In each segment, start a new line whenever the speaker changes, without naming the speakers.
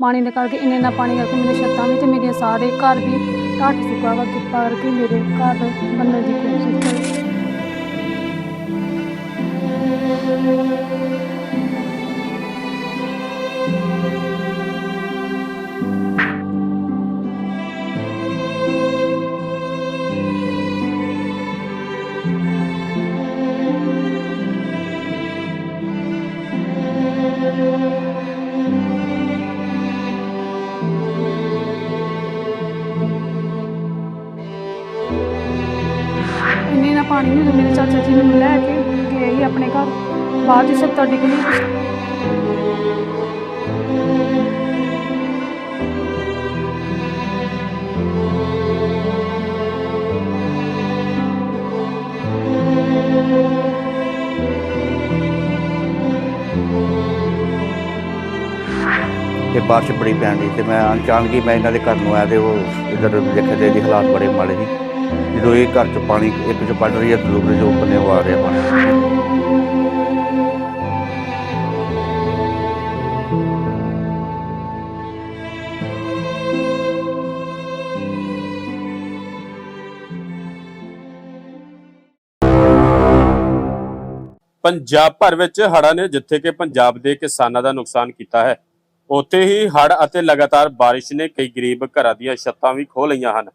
ਪਾਣੀ ਦੇ ਕਰਕੇ ਇੰਨੇ ਨਾ ਪਾਣੀ ਕਰਕੇ ਮੇਰੇ ਛੱਤਾਂ ਵੀ ਤੇ ਮੇਰੇ ਸਾਰੇ ਘਰ ਵੀ ਢੱਟ ਚੁੱਕਾ ਵਾ, ਕਿਰਪਾ ਕਰਕੇ ਮੇਰੇ ਘਰ ਬਣਨ ਦੀ ਕੋਸ਼ਿਸ਼ ਕਰੋ ਇੰਨੇ ਨਾ ਪਾਣੀ ਨੂੰ ਮੇਰੇ ਚਾਚਾ ਜੀ ਮੈਨੂੰ ਲੈ ਕੇ ਗਏ ਸੀ ਆਪਣੇ ਘਰ। ਬਾਅਦ ਚ ਛੱਤਾਂ ਡਿੱਗਣੀ
ਤੇ ਬਾਰਿਸ਼ ਬੜੀ ਪੈਣ ਡਈ ਤੇ ਮੈਂ ਅਚਾਨਕ ਹੀ ਮੈਂ ਇਹਨਾਂ ਦੇ ਘਰ ਨੂੰ ਆਇਆ ਤੇ ਉਹ ਇਧਰ ਦੇਖਿਆ ਤੇ ਹਾਲਾਤ ਬੜੇ ਮਾੜੇ ਜੀ ਜਦੋਂ ਇਹ ਘਰ ਚ ਪਾਣੀ ਇੱਕ ਚ ਪੜ ਰਹੀ ਹੈ ਤੇ ਦੂਸਰੇ ਜੋ ਉੱਪਰ ਨੇ ਉਹ ਆ ਰਿਹਾ ਪਾਣੀ।
ਪੰਜਾਬ ਭਰ ਵਿੱਚ ਹੜ੍ਹਾਂ ਨੇ ਜਿੱਥੇ ਕਿ ਪੰਜਾਬ ਦੇ ਕਿਸਾਨਾਂ ਦਾ ਨੁਕਸਾਨ ਕੀਤਾ ਹੈ, ਉੱਥੇ ਹੀ ਹੜ੍ਹ ਅਤੇ ਲਗਾਤਾਰ ਬਾਰਿਸ਼ ਨੇ ਕਈ ਗਰੀਬ ਘਰਾਂ ਦੀਆਂ ਛੱਤਾਂ ਵੀ ਖੋਹ ਲਈਆਂ ਹਨ।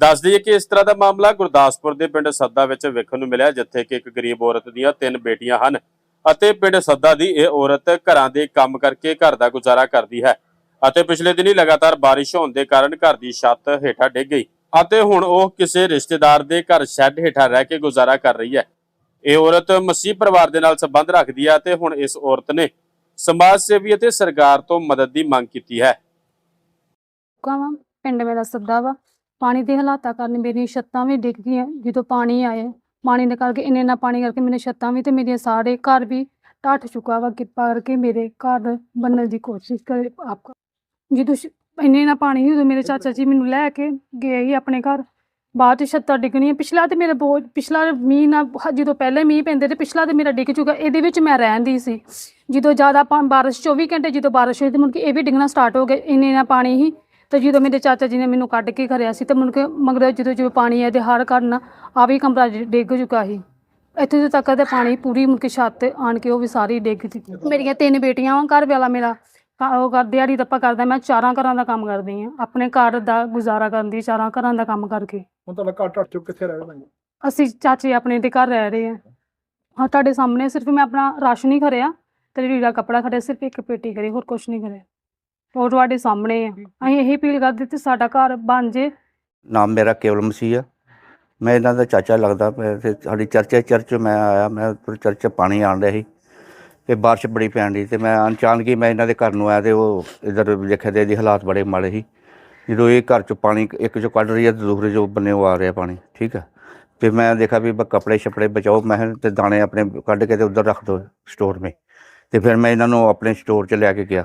ਦੱਸ ਦਈਏ ਕਿ ਇਸ ਤਰ੍ਹਾਂ ਦਾ ਮਾਮਲਾ ਗੁਰਦਾਸਪੁਰ ਦੇ ਪਿੰਡ ਸੱਦਾ ਵਿੱਚ ਵੇਖਣ ਨੂੰ ਮਿਲਿਆ, ਜਿੱਥੇ ਕਿ ਇੱਕ ਗਰੀਬ ਔਰਤ ਦੀਆਂ ਤਿੰਨ ਬੇਟੀਆਂ ਹਨ ਅਤੇ ਪਿੰਡ ਸੱਦਾ ਦੀ ਇਹ ਔਰਤ ਘਰਾਂ ਦੇ ਕੰਮ ਕਰਕੇ ਘਰ ਦਾ ਗੁਜ਼ਾਰਾ ਕਰਦੀ ਹੈ ਅਤੇ ਪਿਛਲੇ ਦਿਨੀ ਲਗਾਤਾਰ ਬਾਰਿਸ਼ ਹੋਣ ਦੇ ਕਾਰਨ ਘਰ ਦੀ ਛੱਤ ਹੇਠਾਂ ਡਿੱਗ ਗਈ ਅਤੇ ਹੁਣ ਉਹ ਕਿਸੇ ਰਿਸ਼ਤੇਦਾਰ ਦੇ ਘਰ ਸ਼ੈੱਡ ਹੇਠਾਂ ਰਹਿ ਕੇ ਗੁਜ਼ਾਰਾ ਕਰ ਰਹੀ ਹੈ। ਇਹ ਔਰਤ ਮਸੀਹ ਪਰਿਵਾਰ ਦੇ ਨਾਲ ਸੰਬੰਧ ਰੱਖਦੀ ਹੈ ਤੇ ਹੁਣ ਇਸ ਔਰਤ ਨੇ ਸਮਾਜ ਸੇਵੀ ਅਤੇ ਸਰਕਾਰ ਤੋਂ ਮਦਦ ਦੀ ਮੰਗ ਕੀਤੀ ਹੈ।
ਵਾ ਪਿੰਡ ਮੇਰਾ ਸੱਦਾ ਵਾ। ਪਾਣੀ ਦੇ ਹਾਲਾਤਾਂ ਕਾਰਨ ਮੇਰੀਆਂ ਛੱਤਾਂ ਵੀ ਡਿੱਗ ਗਈਆਂ। ਜਦੋਂ ਪਾਣੀ ਆਇਆ, ਪਾਣੀ ਦੇ ਕਰਕੇ ਇੰਨੇ ਨਾ ਪਾਣੀ ਕਰਕੇ ਮੇਰੇ ਛੱਤਾਂ ਵੀ ਤੇ ਮੇਰੇ ਸਾਰੇ ਘਰ ਵੀ ਢੱਟ ਚੁੱਕਾ ਵਾ। ਕਿਰਪਾ ਕਰਕੇ ਮੇਰੇ ਘਰ ਬਣਨ ਦੀ ਕੋਸ਼ਿਸ਼ ਕਰੇ ਆਪ ਜਦੋਂ ਸ਼- ਇੰਨੇ ਨਾ ਪਾਣੀ ਉਦੋਂ ਮੇਰੇ ਚਾਚਾ ਜੀ ਮੈਨੂੰ ਲੈ ਕੇ ਗਏ ਸੀ ਆਪਣੇ ਘਰ। ਬਾਅਦ ਚ ਛੱਤਾਂ ਡਿੱਗਣੀਆਂ। ਪਿਛਲਾ ਤੇ ਮੇਰਾ ਬਹੁਤ, ਪਿਛਲਾ ਮੀਂਹ ਨਾ, ਹ- ਜਦੋਂ ਪਹਿਲੇ ਮੀਂਹ ਪੈਂਦੇ ਤੇ ਪਿਛਲਾ ਤੇ ਮੇਰਾ ਡਿੱਗ ਚੁੱਕਾ। ਇਹਦੇ ਵਿੱਚ ਮੈਂ ਰਹਿੰਦੀ ਸੀ। ਜਦੋਂ ਜ਼ਿਆਦਾ ਪਾ- ਬਾਰਿਸ਼ 24 ਘੰਟੇ, ਜਦੋਂ ਬਾਰਿਸ਼ ਹੋਈ ਤੇ ਮੁੜ ਕੇ ਇਹ ਵੀ ਡਿੱਗਣਾ ਸਟਾਰਟ ਹੋ ਗਿਆ। ਇੰਨੇ ਨਾ ਪਾਣੀ ਹੀ ਤੇ ਜਦੋਂ ਮੇਰੇ ਚਾਚਾ ਜੀ ਨੇ ਮੈਨੂੰ ਕੱਢ ਕੇ ਖਰਿਆ ਸੀ ਤੇ ਮੁੜ ਕੇ ਮਗਰ ਜਦੋਂ ਜਦੋਂ ਪਾਣੀ ਆਇਆ ਤੇ ਹਰ ਘਰ ਨਾ ਆ ਵੀ ਕਮਰਾ ਡਿੱਗ ਚੁੱਕਾ ਸੀ। ਇੱਥੇ ਜਦੋਂ ਤੱਕ ਤੇ ਪਾਣੀ ਪੂਰੀ ਮੁੜ ਕੇ ਛੱਤ ਤੇ ਆਣ ਕੇ ਉਹ ਵੀ ਸਾਰੀ ਡਿੱਗ ਚੁੱਕੀ ਮੇਰੀਆਂ ਤਿੰਨ ਬੇਟੀਆਂ ਵਾਂ ਘਰ ਵਾਲਾ ਮੇਰਾ। ਉਹ ਕਰ ਦਿਹਾੜੀ ਦੱਪਾ ਕਰਦਾ ਮੈਂ ਚਾਰਾਂ ਘਰਾਂ ਦਾ ਕੰਮ ਕਰਦੀ ਆ। ਆਪਣੇ ਘਰ ਦਾ ਗੁਜ਼ਾਰਾ ਕਰਦੀ ਚਾਰਾਂ ਘਰਾਂ ਦਾ ਕੰਮ ਕਰਕੇ।
ਹੁਣ ਤੁਹਾਡਾ ਘਰ ਟੱਟ ਚੁੱਕ ਕਿੱਥੇ ਰਹਿ ਰਹੇ
ਅਸੀਂ ਚਾਚੇ ਆਪਣੇ ਦੇ ਘਰ ਰਹਿ ਰਹੇ ਆ। ਹਾਂ ਤੁਹਾਡੇ ਸਾਹਮਣੇ ਸਿਰਫ ਮੈਂ ਆਪਣਾ ਰਾਸ਼ਨ ਹੀ ਖਰਿਆ ਤੇ ਲੀੜਾ ਕੱਪੜਾ ਖਰਿਆ ਸਿਰਫ ਇੱਕ ਪੇਟੀ ਕਰੀ ਹੋਰ ਕੁਝ ਨਹੀਂ ਕਰਿਆ ਉਹ ਤੁਹਾਡੇ ਸਾਹਮਣੇ ਆ। ਅਸੀਂ ਇਹੀ ਅਪੀਲ ਕਰਦੇ ਤੇ ਸਾਡਾ ਘਰ ਬਣ ਜੇ।
ਨਾਮ ਮੇਰਾ ਕੇਵਲ ਮਸੀਹ ਆ। ਮੈਂ ਇਹਨਾਂ ਦਾ ਚਾਚਾ ਲੱਗਦਾ ਮੈਂ ਤੇ ਸਾਡੀ ਚਰਚ ਚਰਚ ਮੈਂ ਆਇਆ ਮੈਂ ਉੱਪਰ ਚਰਚ ਪਾਣੀ ਆਣ ਰਿਹਾ ਸੀ ਤੇ ਬਾਰਿਸ਼ ਬੜੀ ਪੈਣ ਡਈ ਤੇ ਮੈਂ ਅਚਾਨਕ ਹੀ ਮੈਂ ਇਹਨਾਂ ਦੇ ਘਰ ਨੂੰ ਆਇਆ ਤੇ ਉਹ ਇਧਰ ਦੇਖਿਆ ਤੇ ਇਹਦੀ ਹਾਲਾਤ ਬੜੇ ਮਾੜੇ ਸੀ। ਜਦੋਂ ਇਹ ਘਰ 'ਚ ਪਾਣੀ ਇੱਕ 'ਚੋਂ ਕੱਢ ਰਹੀ ਹੈ ਤੇ ਦੂਸਰੇ 'ਚੋਂ ਬੰਨੇ ਉਹ ਆ ਰਿਹਾ ਪਾਣੀ ਠੀਕ ਹੈ। ਫਿਰ ਮੈਂ ਦੇਖਿਆ ਵੀ ਕੱਪੜੇ ਛਪੜੇ ਬਚਾਓ ਮੈਂ ਤੇ ਦਾਣੇ ਆਪਣੇ ਕੱਢ ਕੇ ਤੇ ਉਧਰ ਰੱਖ ਦਿਓ ਸਟੋਰ 'ਮੇ। ਤੇ ਫਿਰ ਮੈਂ ਇਹਨਾਂ ਨੂੰ ਆਪਣੇ ਸਟੋਰ 'ਚ ਲੈ ਕੇ ਗਿਆ।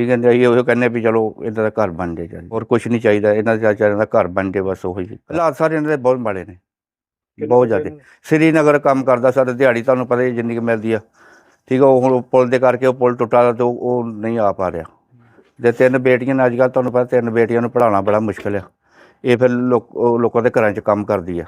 ਠੀਕ ਜੀ ਅਸੀਂ ਉਹ ਕਹਿੰਦੇ ਵੀ ਚਲੋ ਇਹਨਾਂ ਦਾ ਘਰ ਬਣ ਜਾਏ ਚੱਲ ਹੋਰ ਕੁਝ ਨਹੀਂ ਚਾਹੀਦਾ ਇਹਨਾਂ ਦਾ ਚਾਚਾ ਦਾ ਘਰ ਬਣ ਜਾਏ ਬਸ ਉਹੀ। ਹਾਲਾਤ ਸਾਰੇ ਇਹਨਾਂ ਦੇ ਬਹੁਤ ਮਾੜੇ ਨੇ ਬਹੁਤ ਜ਼ਿਆਦਾ। ਸ੍ਰੀਨਗਰ ਕੰਮ ਕਰਦਾ ਸਰ ਦਿਹਾੜੀ ਤੁਹਾਨੂੰ ਪਤਾ ਹੀ ਜਿੰਨੀ ਕੁ ਮਿਲਦੀ ਆ। ਠੀਕ ਆ ਉਹ ਹੁਣ ਪੁਲ ਦੇ ਕਰਕੇ ਉਹ ਪੁਲ ਟੁੱਟਾ ਤੇ ਉਹ ਨਹੀਂ ਆ ਪਾ ਰਿਹਾ। ਜੇ ਤਿੰਨ ਬੇਟੀਆਂ ਨੇ ਅੱਜ ਕੱਲ੍ਹ ਤੁਹਾਨੂੰ ਪਤਾ ਤਿੰਨ ਬੇਟੀਆਂ ਨੂੰ ਪੜ੍ਹਾਉਣਾ ਬੜਾ ਮੁਸ਼ਕਲ ਆ। ਇਹ ਫਿਰ ਲੋਕ ਦੇ ਘਰਾਂ 'ਚ ਕੰਮ ਕਰਦੀ ਆ।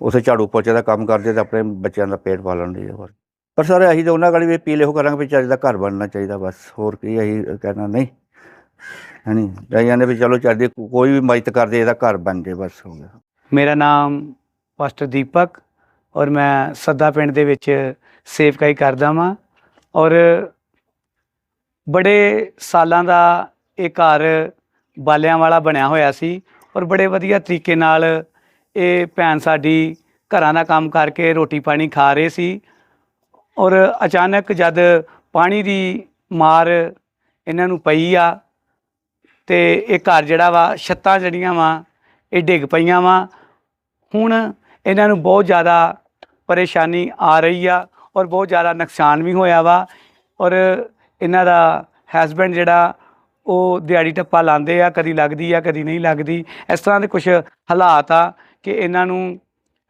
ਉਸੇ ਝਾੜੂ ਪੋਚੇ ਦਾ ਕੰਮ ਕਰਦੀ ਤੇ ਆਪਣੇ ਬੱਚਿਆਂ ਦਾ ਪੇਟ ਪਾਲਣ ਦੀ ਆ ਹੋਰ। ਪਰ ਸਰ ਅਸੀਂ ਤਾਂ ਉਹਨਾਂ ਗਾਲੀ ਵੀ ਅਪੀਲ ਇਹੋ ਕਰਾਂਗੇ ਵੀ ਚੱਜ ਦਾ ਘਰ ਬਣਨਾ ਚਾਹੀਦਾ ਬਸ, ਹੋਰ ਕੀ ਅਸੀਂ ਕਹਿਣਾ ਨਹੀਂ। ਹਣੀ ਜਾਈਆਂ ਨੇ ਵੀ ਚਲੋ ਚੱਜ ਦੀ ਕੋਈ ਵੀ ਮਦਦ ਕਰਦੇ ਇਹਦਾ ਘਰ ਬਣ ਜੇ ਬਸ ਹੋ ਗਿਆ।
ਮੇਰਾ ਨਾਮ ਪਾਸਟਰ ਦੀਪਕ ਔਰ ਮੈਂ ਸੱਦਾ ਪਿੰਡ ਦੇ ਵਿੱਚ ਸੇਵਕਾਈ ਕਰਦਾ ਵਾਂ ਔਰ ਬੜੇ ਸਾਲਾਂ ਦਾ ਇਹ ਘਰ ਬਾਲਿਆਂ ਵਾਲਾ ਬਣਿਆ ਹੋਇਆ ਸੀ ਔਰ ਬੜੇ ਵਧੀਆ ਤਰੀਕੇ ਨਾਲ ਇਹ ਭੈਣ ਸਾਡੀ ਘਰਾਂ ਦਾ ਕੰਮ ਕਰਕੇ ਰੋਟੀ ਪਾਣੀ ਖਾ ਰਹੇ ਸੀ ਔਰ ਅਚਾਨਕ ਜਦ ਪਾਣੀ ਦੀ ਮਾਰ ਇਹਨਾਂ ਨੂੰ ਪਈ ਆ ਤੇ ਇਹ ਘਰ ਜਿਹੜਾ ਵਾ, ਛੱਤਾਂ ਜਿਹੜੀਆਂ ਵਾ, ਇਹ ਡਿੱਗ ਪਈਆਂ ਵਾ। ਹੁਣ ਇਹਨਾਂ ਨੂੰ ਬਹੁਤ ਜ਼ਿਆਦਾ ਪਰੇਸ਼ਾਨੀ ਆ ਰਹੀ ਆ ਔਰ ਬਹੁਤ ਜ਼ਿਆਦਾ ਨੁਕਸਾਨ ਵੀ ਹੋਇਆ ਵਾ। ਔਰ ਇਹਨਾਂ ਦਾ ਹਸਬੈਂਡ ਜਿਹੜਾ, ਉਹ ਦਿਹਾੜੀ ਟੱਪਾ ਲਾਉਂਦੇ ਆ, ਕਦੀ ਲੱਗਦੀ ਆ, ਕਦੀ ਨਹੀਂ ਲੱਗਦੀ। ਇਸ ਤਰ੍ਹਾਂ ਦੇ ਕੁਝ ਹਾਲਾਤ ਆ ਕਿ ਇਹਨਾਂ ਨੂੰ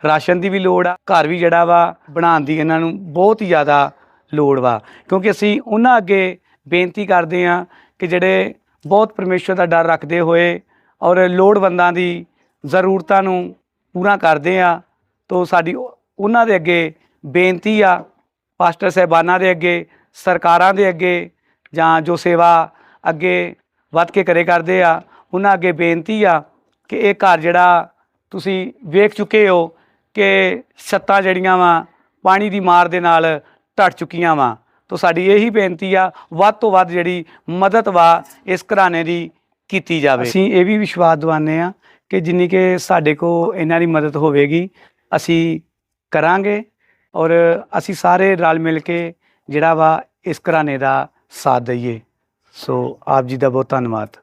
ਰਾਸ਼ਨ ਦੀ ਵੀ ਲੋੜ ਆ, ਘਰ ਵੀ ਜਿਹੜਾ ਵਾ, ਬਣਾਉਣ ਦੀ ਇਹਨਾਂ ਨੂੰ ਬਹੁਤ ਹੀ ਜ਼ਿਆਦਾ ਲੋੜ ਵਾ। ਕਿਉਂਕਿ ਅਸੀਂ ਉਹਨਾਂ ਅੱਗੇ ਬੇਨਤੀ ਕਰਦੇ ਆ ਕਿ ਜਿਹੜੇ ਬਹੁਤ ਪਰਮੇਸ਼ਵਰ ਦਾ ਡਰ ਰੱਖਦੇ ਹੋਏ ਔਰ ਲੋੜਵੰਦਾਂ ਦੀ ਜ਼ਰੂਰਤਾਂ ਨੂੰ ਪੂਰਾ ਕਰਦੇ ਆ ਤੋਂ ਸਾਡੀ ਉਹਨਾਂ ਦੇ ਅੱਗੇ ਬੇਨਤੀ ਆ, ਪਾਸਟਰ ਸਾਹਿਬਾਨਾਂ ਦੇ ਅੱਗੇ, ਸਰਕਾਰਾਂ ਦੇ ਅੱਗੇ ਜਾਂ ਜੋ ਸੇਵਾ ਅੱਗੇ ਵੱਧ ਕੇ ਕਰੇ ਕਰਦੇ ਆ, ਉਹਨਾਂ ਅੱਗੇ ਬੇਨਤੀ ਆ ਕਿ ਇਹ ਘਰ ਜਿਹੜਾ ਤੁਸੀਂ ਵੇਖ ਚੁੱਕੇ ਹੋ ਕਿ ਛੱਤਾਂ ਜਿਹੜੀਆਂ ਵਾ ਪਾਣੀ ਦੀ ਮਾਰ ਦੇ ਨਾਲ ਢੱਟ ਚੁੱਕੀਆਂ ਵਾ। ਤੋਂ ਸਾਡੀ ਇਹੀ ਬੇਨਤੀ ਆ, ਵੱਧ ਤੋਂ ਵੱਧ ਜਿਹੜੀ ਮਦਦ ਵਾ ਇਸ ਘਰਾਣੇ ਦੀ ਕੀਤੀ ਜਾਵੇ। ਅਸੀਂ ਇਹ ਵੀ ਵਿਸ਼ਵਾਸ ਦਿਵਾਉਂਦੇ ਆ ਕਿ ਜਿੰਨੀ ਕਿ ਸਾਡੇ ਕੋ ਇਹਨਾਂ ਦੀ ਮਦਦ ਹੋਵੇਗੀ, ਅਸੀਂ ਕਰਾਂਗੇ ਔਰ ਅਸੀਂ ਸਾਰੇ ਰਲ ਮਿਲ ਕੇ ਜਿਹੜਾ ਵਾ ਇਸ ਘਰਾਣੇ ਦਾ ਸਾਥ ਦਈਏ। ਸੋ ਆਪ ਜੀ ਦਾ ਬਹੁਤ ਧੰਨਵਾਦ।